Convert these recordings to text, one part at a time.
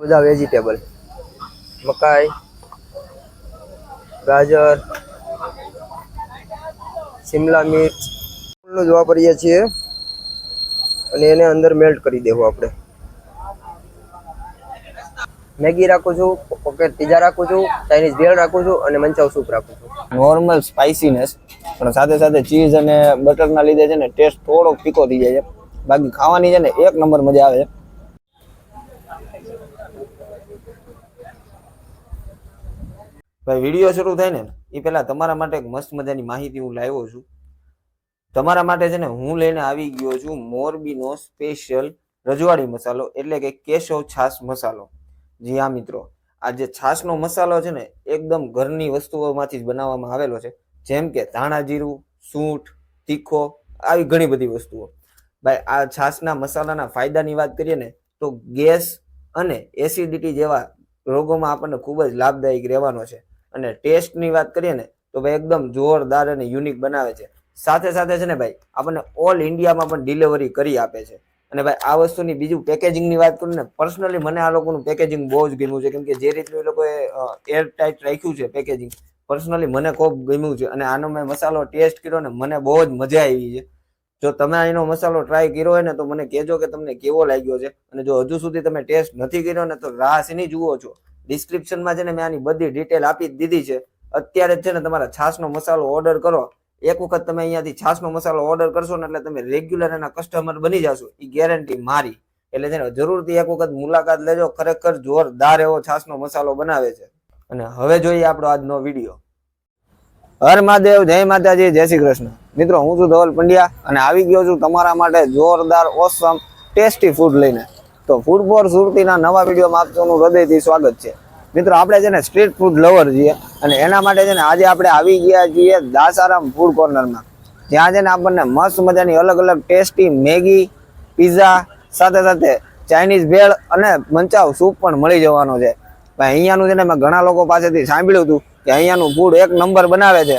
બધા વેજીટેબલ મકાઈ, ગાજર, શિમલા મિર્ચ. જ વાપરીએ છીએ. અને એને અંદર મેલ્ટ કરી દેવું આપણે. મેગી રાખું છું પોકેટ પીઝા રાખું છું ચાઇનીઝ ભેળ રાખું છું, અને મંચાવ સૂપ રાખું છું. નોર્મલ સ્પાઇસીનેસ પણ સાથે સાથે ચીઝ અને બટરના લીધે છે ને ટેસ્ટ થોડો ફીકો થઈ જાય છે. બાકી ખાવાની છે ને, એક નંબર મજા આવે છે. ભાઈ વીડિયો શરૂ થાય ને? એ પહેલાં તમારા માટે એક મસ્ત મજાની માહિતી હું લાવ્યો છું. તમારા માટે છે ને, હું લઈને આવી ગયો છું મોરબીનો સ્પેશિયલ રજવાડી મસાલો, એટલે કે કેશવ છાસ મસાલો. જી હા, મિત્રો. આ જે છાશનો મસાલો છે ને, એકદમ ઘરની વસ્તુઓમાંથી જ બનાવવામાં આવેલો છે. જેમ કે ધાણા જીરું, સૂંઠ, તીખો, આવી ઘણી બધી વસ્તુઓ. ભાઈ, આ છાશના મસાલાના ફાયદાની વાત કરીએ ને, તો ગેસ અને એસિડિટી જેવા રોગોમાં આપણને ખૂબ જ લાભદાયક રહેવાનો છે. અને ટેસ્ટની વાત કરીએ ને, તો ભાઈ એકદમ જોરદાર અને યુનિક બનાવે છે. સાથે સાથે છે ને ભાઈ, આપણને ઓલ ઇન્ડિયામાં પણ ડિલિવરી કરી આપે છે. અને ભાઈ, આ વસ્તુની બીજું પેકેજિંગની વાત કરું ને પર્સનલી મને આ લોકોનું પેકેજિંગ બહુ જ ગમ્યું છે. કેમ કે જે રીતનું એ લોકોએ એર ટાઈટ રાખ્યું છે પેકેજિંગ પર્સનલી મને ખૂબ ગમ્યું છે. અને આનો મેં મસાલો ટેસ્ટ કર્યો ને, મને બહુ જ મજા આવી છે. જો તમે એનો મસાલો ટ્રાય કર્યો હોય ને તો મને કહેજો કે તમને કેવો લાગ્યો છે. અને જો હજુ સુધી તમે ટેસ્ટ નથી કર્યો ને તો રાસ શેની જુઓ છો? ડિસ્ક્રિપ્શનમાં છે ને મેં આની બધી ડિટેલ આપી દીધી છે. અત્યારે છે ને તમારા છાશનો મસાલો ઓર્ડર કરો. એક વખત તમે અહીંયાથી છાશનો મસાલો ઓર્ડર કરશો ને એટલે તમે રેગ્યુલર એના કસ્ટમર બની જશો. એ ગેરંટી મારી. એટલે છે ને જરૂરથી એક વખત મુલાકાત લેજો. ખરેખર જોરદાર એવો છાશનો મસાલો બનાવે છે. અને હવે જોઈએ આપણો આજનો વીડિયો. હર મહાદેવ, જય માતાજી, જય શ્રી કૃષ્ણ. મિત્રો, હું છું ધવલ પંડ્યા અને આવી ગયો છું તમારા માટે જોરદાર ઓસમ ટેસ્ટી ફૂડ લઈને. તો ફૂડ ફોર સુરતીના નવા વિડીયોમાં આપ હૃદયથી સ્વાગત છે. મિત્રો, આપણે છે ને સ્ટ્રીટ ફૂડ લવર છીએ અને એના માટે છે ને આજે આપણે આવી ગયા છીએ દાસારામ ફૂડ કોર્નરમાં જ્યાં છે ને આપણને મસ્ત મજાની અલગ અલગ ટેસ્ટી મેગી પીઝા સાથે સાથે ચાઇનીઝ ભેળ અને મંચાવ સૂપ પણ મળી જવાનો છે. ભાઈ, અહીંયાનું છે ને મેં ઘણા લોકો પાસેથી સાંભળ્યું હતું કે અહીંયાનું ફૂડ એક નંબર બનાવે છે.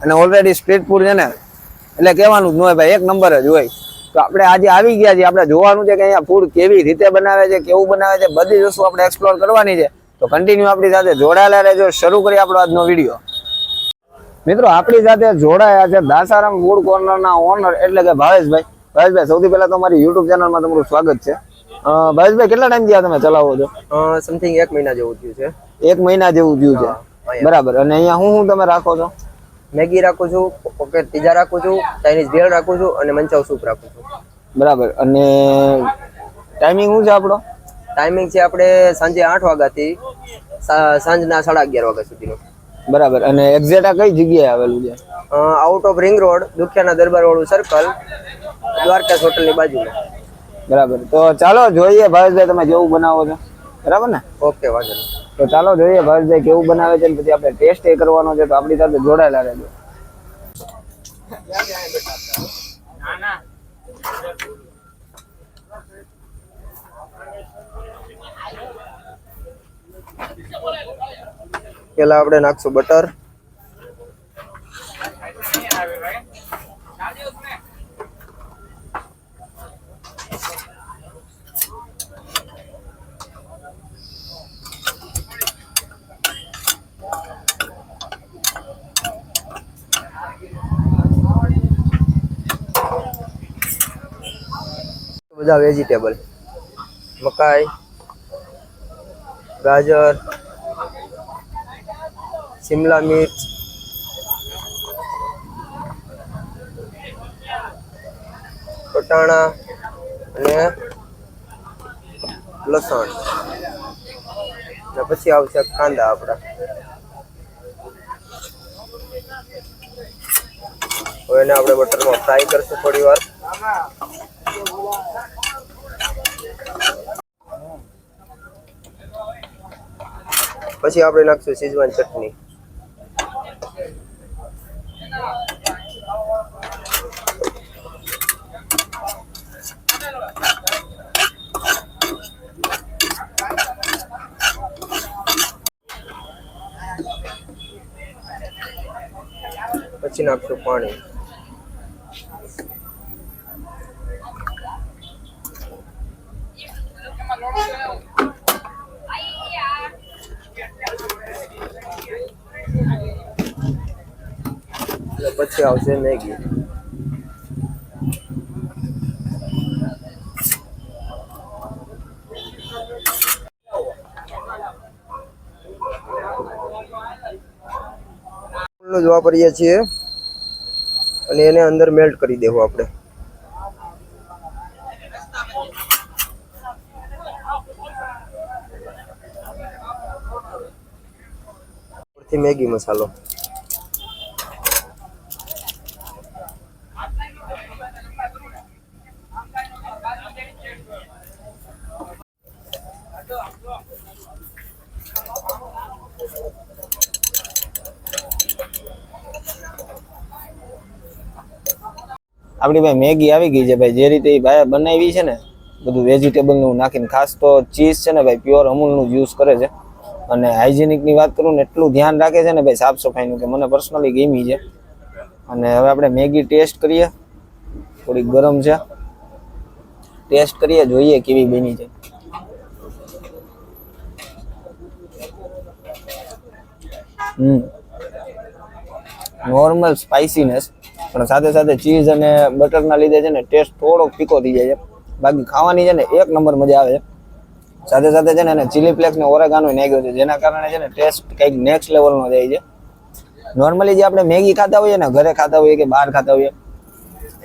અને ઓલરેડી સ્ટ્રીટ ફૂડ છે ને એટલે કહેવાનું જ ન હોય ભાઈ એક નંબર જ હોય. તો આપણે આજે આવી ગયા છીએ આપણે જોવાનું છે કે અહીંયા ફૂડ કેવી રીતે બનાવે છે કેવું બનાવે છે બધી વસ્તુ આપણે એક્સપ્લોર કરવાની છે. તો કન્ટિન્યુ આપણી સાથે જોડાયેલા રહેજો. શરૂ કરીએ આપણો આજનો વીડિયો મિત્રો આપણી સાથે જોડાયા છે દાસારામ ફૂડ કોર્નરના ઓનર એટલે કે ભાવેશભાઈ. ભાવેશભાઈ સૌથી પહેલા તો મારી યુટ્યુબ ચેનલમાં તમારું સ્વાગત છે. ભાવેશભાઈ કેટલા ટાઈમ થયા તમે ચલાવો છો? સમથિંગ એક મહિના જેવું થયું છે. એક મહિના જેવું થયું છે. બરાબર. અને અહીંયા હું હું તમે રાખો છો? મેગી રાખું છું ઓકે પીઝા રાખું છું ચાઇનીઝ ભેળ રાખું છું અને મંચાવ સૂપ રાખું છું. બરાબર. અને ટાઈમિંગ શું છે આપણો? ટાઈમિંગ છે આપણે સાંજે આઠ વાગ્યાથી સાંજના સાડા અગિયાર વાગ્યા સુધીનો. બરાબર. અને એક્ઝેક્ટ આ કઈ જગ્યાએ આવેલું છે? આઉટ ઓફ રિંગ રોડ દુખિયાના દરબાર વાળું સર્કલ દ્વારકાસ હોટલની બાજુમાં. બરાબર. તો ચાલો જોઈએ ભાવેશભાઈ તમે જેવું બનાવો છો. બરાબર ને? ઓકે વાંધો નહીં. તો ચાલો જોઈએ ભાવેશભાઈ કેવું બનાવે છે પછી આપણે ટેસ્ટ એ કરવાનો છે તો આપણી સાથે જોડાયેલા રહેજો. પેલા આપણે નાખશું બટર. બધા વેજીટેબલ મકાઈ, ગાજર, શિમલા મિર્ચ, વટાણા અને લસણ. ને પછી આવશે કાંદા આપણા. હવે એને આપણે બટરમાં ફ્રાય કરશું થોડી વાર પછી આપણે નાખશું શીજવાન ચટણી. પછી નાખશું પાણી. પછી આવશે મેગી જ વાપરીએ છીએ. અને એને અંદર મેલ્ટ કરી દેવું આપણે. મેગી મસાલો. આપણી ભાઈ મેગી આવી ગઈ છે ભાઈ, જે રીતે ભાઈ બનાવી છે ને, બધું વેજીટેબલનું નાખીને ખાસ તો ચીઝ છે ને ભાઈ પ્યોર અમૂલનું યુઝ કરે છે. અને હાઇજેનિકની વાત કરું ને, એટલું ધ્યાન રાખે છે ને ભાઈ, સાફ સફાઈનું કે મને પર્સનલી ગમી છે. અને હવે આપણે મેગી ટેસ્ટ કરીએ. થોડી ગરમ છે. ટેસ્ટ કરીએ, જોઈએ કેવી બની છે. હમ. નોર્મલ સ્પાઇસીનેસ પણ સાથે સાથે ચીઝ અને બટરના લીધે છે ને ટેસ્ટ થોડોક ફીકો થઈ જાય છે. બાકી ખાવાની છે ને એક નંબર મજા આવે છે. સાથે સાથે છે ને એને ચીલી ફ્લેક્સ ને ઓરેગાનો નાખ્યો છે, જેના કારણે છે ને ટેસ્ટ કંઈક નેક્સ્ટ લેવલનો જાય છે. નોર્મલી જે આપણે મેગી ખાતા હોઈએ ને, ઘરે ખાતા હોઈએ કે બહાર ખાતા હોઈએ,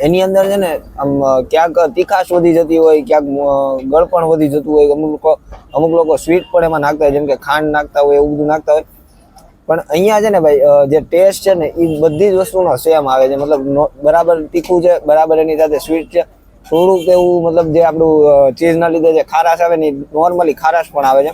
એની અંદર છે ને આમ ક્યાંક તીખાશ વધી જતી હોય, ક્યાંક ગળપણ વધી જતું હોય, અમુક લોકો અમુક લોકો સ્વીટ પણ એમાં નાખતા હોય, જેમ કે ખાંડ નાખતા હોય, એવું બધું નાખતા હોય. પણ અહીંયા છે ને ભાઈ જે ટેસ્ટ છે ને એ બધી જ વસ્તુનો સેમ આવે છે. મતલબ બરાબર તીખું છે, બરાબર એની સાથે સ્વીટ છે. થોડુંક એવું મતલબ જે આપણું ચીઝના લીધે જે ખારાશ આવે ને નોર્મલી ખારાશ પણ આવે છે.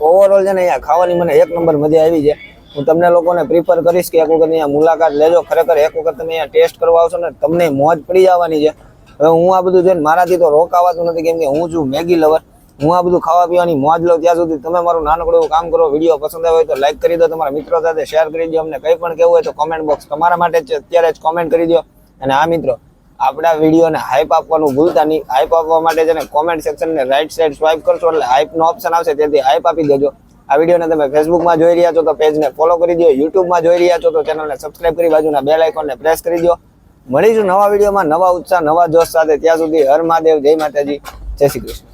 ઓવરઓલ છે ને, અહીંયા ખાવાની મને એક નંબર મજા આવી છે. હું તમને લોકોને પ્રિફર કરીશ કે એક વખત અહીંયા મુલાકાત લેજો. ખરેખર એક વખત તમે અહીંયા ટેસ્ટ કરવા આવશો ને, તમને મોજ પડી જવાની છે. હવે હું આ બધું જોઈને મારાથી તો રોકાવાતું નથી, કેમ કે હું છું મેગી લવર હું આ બધું ખાવા પીવાની મોજ લઉં ત્યાં સુધી. તમે મારું નાનકડું કામ કરો, વીડિયો પસંદ આવ્યો હોય તો લાઈક કરી દો, તમારા મિત્રો સાથે શેર કરી દો, અમને કંઈ પણ કહેવું હોય તો કોમેન્ટ બોક્સ તમારા માટે જ અત્યારે જ કોમેન્ટ કરી દો. અને આ મિત્રો, આપણા વિડીયોને હાઈપ આપવાનું ભૂલતા નહીં. હાઈપ આપવા માટે છે કોમેન્ટ સેક્શનને રાઈટ સાઈડ સ્વાઇપ કરશો એટલે હાઈપનો ઓપ્શન આવશે. તેથી હાઈપ આપી દેજો. આ વિડીયોને તમે ફેસબુકમાં જોઈ રહ્યા છો તો પેજને ફોલો કરી દો. યુટ્યુબમાં જોઈ રહ્યા છો તો ચેનલને સબસ્ક્રાઇબ કરી બાજુના બેલ આઇકોનને પ્રેસ કરી દો. મળીશું નવા વિડીયોમાં નવા ઉત્સાહ, નવા જોશ સાથે. ત્યાં સુધી હર મહાદેવ. જય માતાજી. જય શ્રી કૃષ્ણ.